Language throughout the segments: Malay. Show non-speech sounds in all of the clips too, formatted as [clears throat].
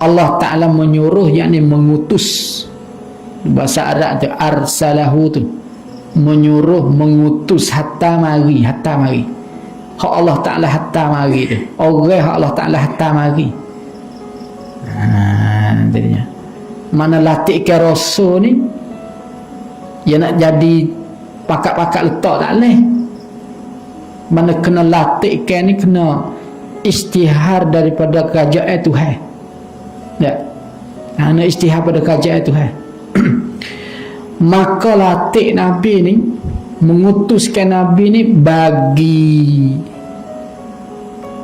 Allah Ta'ala menyuruh yakni mengutus. Bahasa Arab tu arsalahu tu. Menyuruh mengutus hatta mari hatta mari. Hak Allah Ta'ala hatta mari tu. Orang hak Allah Ta'ala hatta mari. Ha mana latih ke rasul ni dia nak jadi pakat-pakat letak tak boleh. Mana kena latih ke ni kena istihar daripada kerajaan Tuhan ya. Kerana istihar pada kerajaan Tuhan. [clears throat] Maka latih Nabi ni mengutuskan Nabi ni bagi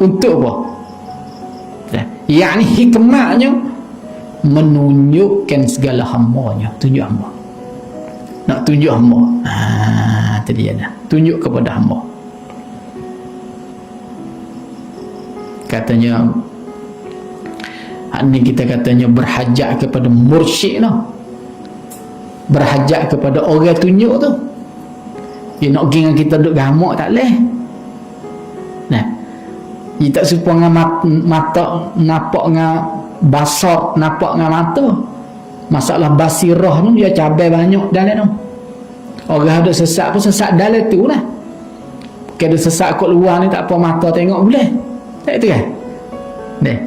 untuk apa? Ya. yang ni hikmahnya menunjukkan segala hambanya. Tunjuk hamba. Nak tunjuk hamba. Ha, tadi dia dah. Tunjuk kepada hamba. Katanya ini kita katanya berhajat kepada mursyid no? berhajat kepada orang tunjuk tu. Dia nak pergi dengan kita duduk gamak tak boleh. Nah. Dia tak serupa dengan mata, nampak dengan basar nampak dengan mata. Masalah basirah tu dia cabai banyak dalam tu. Orang ada sesak pun sesak dalam tu lah. Ada sesak kot luar ni tak apa mata tengok boleh. Tak itu kan? Deh.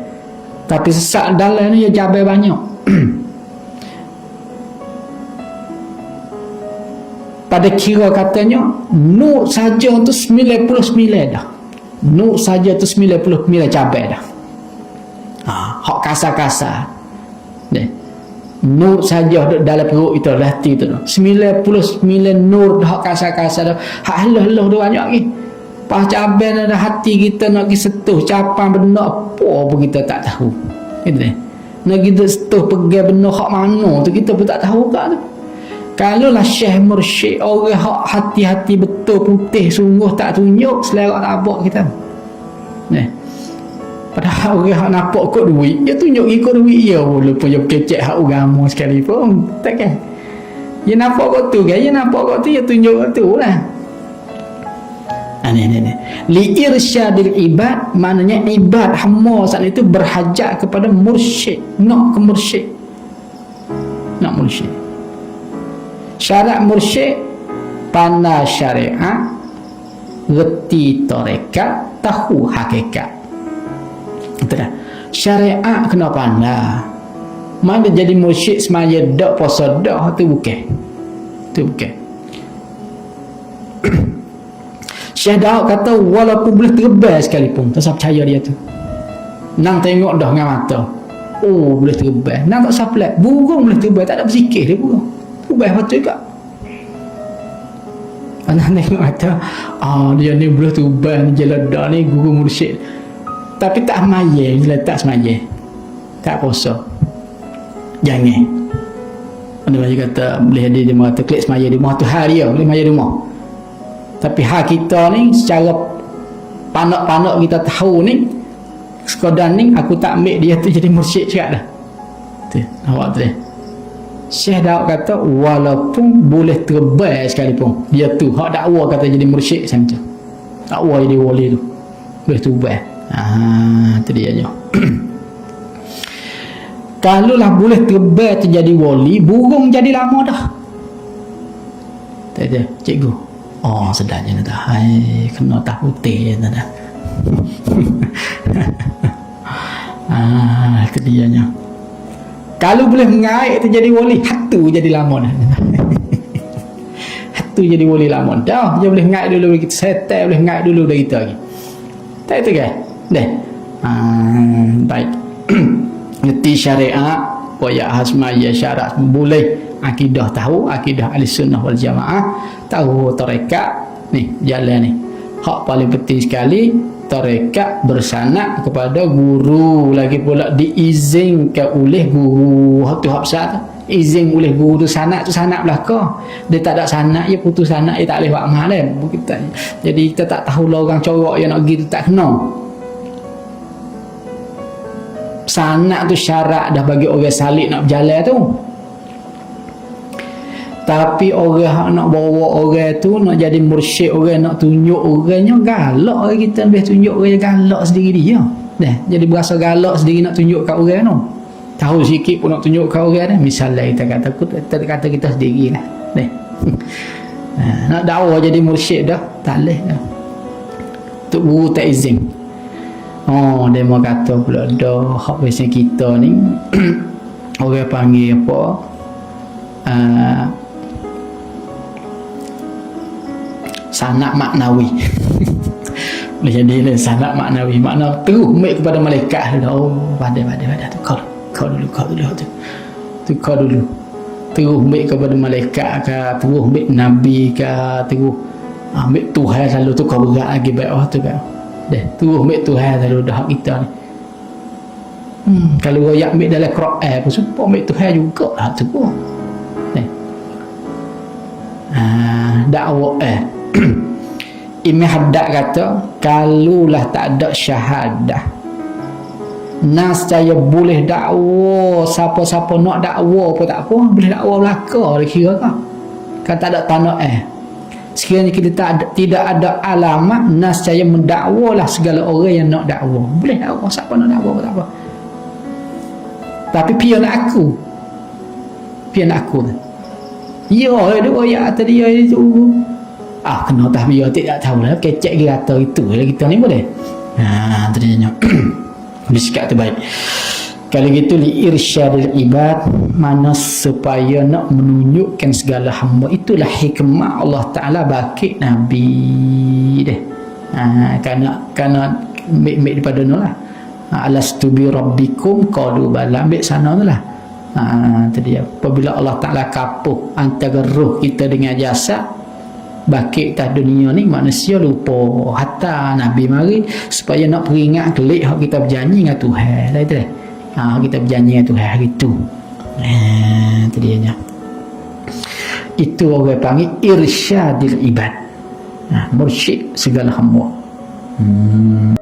Tapi sesak dalam ni dia cabai banyak. [clears throat] Pada kira katanya nur saja tu 99 dah. Nur saja tu 99 cabai dah. Ha, hak kasar-kasar. Deh. nur saja dalam perut itu hati itu 99 nur hak kasar-kasar dah. Hak halah-halah dia banyak lagi pas cabai ada hati kita nak pergi setuh capan benda apa pun kita tak tahu. Itu ni nak kita setuh pergi benda hak mana tu kita pun tak tahu kat tu. Kalau lah syekh mursyid orang hak hati-hati betul putih sungguh tak tunjuk selera apa kita. Ni padahal orang hak nampak kot duit dia tunjuk ikut duit dia boleh pun dia kecek hak agama sekali pun tak kan? Dia nampak kot tu kan dia nampak kot tu dia tunjuk kot tu lah ni ni ni. Li irsyadil ibad maknanya ibad hamba saat itu berhajat kepada mursyid nak ke mursyid. Nak mursyid. Syarat mursyid pandai syariat reti tarekat tahu hakikat. Itulah syariat kena pandai. Mana jadi mursyid semaya dak puasa dak tu bukan tu bukan Syekh Daud kata walaupun boleh terbang sekalipun tak saya percaya dia tu. Nang tengok dah dengan mata. Oh boleh terbang nang tak saplat burung boleh terbang tak ada berzikir dia burung. Terbang betul juga. Anak tengok kata ah, dia ni boleh terbang dia ledak ni guru mursyid tapi tak semaya dia tak semaya. Tak puasa. Jangan. Ada banyak kata boleh ada dia mengata klik semaya di rumah tu hari dia boleh semaya di rumah tapi hak kita ni secara panak-panak kita tahu ni sekadar ni aku tak ambil dia tu jadi mursyid cakap dah. Tu awak tu Syekh Daud kata walaupun boleh terbang sekalipun dia tu hak dakwa kata jadi mursyid macam tu. Dakwa jadi wali tu boleh terbang ah tu dia je. [clears throat] Kalau lah boleh terbang terjadi wali burung jadi lama dah. Tak ada cikgu Oh sedapnya dah Hai Kena tak putih dah dah [laughs] Ah, itu dia nya. Kalau boleh mengaik tu jadi wali, hatu jadi lama dah. [laughs] hatu jadi wali lama dah. Dia boleh mengaik dulu kita setel boleh mengaik dulu dah kita lagi. Tak itu ke? Deh. Ah, baik. [clears throat] Ngerti syariat, waya hasmaya syarat boleh. Akidah tahu akidah ahli sunnah wal jamaah tahu tarekat ni jalan ni. Hak paling penting sekali tarekat bersanad kepada guru. Lagi pula diizinkan oleh guru. Hak tu hak besar izin oleh guru tu sanad tu sanad belaka. Dia tak ada sanad dia putus sanad dia tak boleh buat mahal kan jadi kita tak tahu lah orang corak yang nak pergi tu tak kena sanad tu syarat dah bagi orang salik nak berjalan tu. Tapi orang nak bawa orang tu nak jadi mursyid orang nak tunjuk orangnya galak kita lebih tunjuk orang galak sendiri dia. Dah jadi berasa galak sendiri nak tunjuk kat orang tu. Tahu sikit pun nak tunjuk kau orang dah misalnya kita kata aku tak kata kita sendiri lah. Deh. [laughs] Ha, nak dakwah jadi mursyid dah tak boleh dah. Tok guru tak izin oh dia mau kata pula dah hak biasa kita ni. [clears throat] Orang panggil apa? Uh, sanak maknawi. [laughs] Boleh jadi lah sanak maknawi. Makna terus baik kepada malaikat. Oh pada pada pada tu kau kau dulu kau dulu. Tu tu kau dulu. Terus baik kepada malaikat ke terus baik nabi ke terus ambil Tuhan selalu tu kau berat lagi. Baik oh tu kan deh terus baik Tuhan selalu dah kita ni. Hmm, kalau royak ambil dalam Quran pun supaya ambil Tuhan juga lah tu pun eh Ah, dakwah eh. Imam Haddad kata kalulah tak ada syahadah. Nas saya boleh dakwa siapa-siapa nak dakwa pun tak apa boleh dakwa belaka dia kira kan. Kan tak ada tanah eh sekiranya kita tak ada, tidak ada alamat nas saya mendakwalah segala orang yang nak dakwa boleh dakwa siapa nak dakwa tak apa tapi pion aku pion aku Ya, ada ayat tadi ya itu. Ah, kena tak biar tidak tahu lah. Kecek dia kata itu kita ni boleh. Ha, terjadinya. Bersikap tu baik. Kalau gitu li irsyadil ibad mana supaya nak menunjukkan segala hamba itulah hikmah Allah Taala bagi nabi deh. Ha, kerana kerana mik-mik daripada tu lah. Ha, alastu bi rabbikum qalu bala ambil sana tu lah. Ha, tadi apabila Allah Ta'ala kapuh antara roh kita dengan jasad bakit tak dunia ni manusia lupa hatta Nabi mari supaya nak peringat kelik hak kita berjanji dengan Tuhan lah itu ha, kita berjanji dengan Tuhan hari tu ha, itu dia nya. itu orang panggil irsyadil ibad ha, mursyid segala hamba hmm.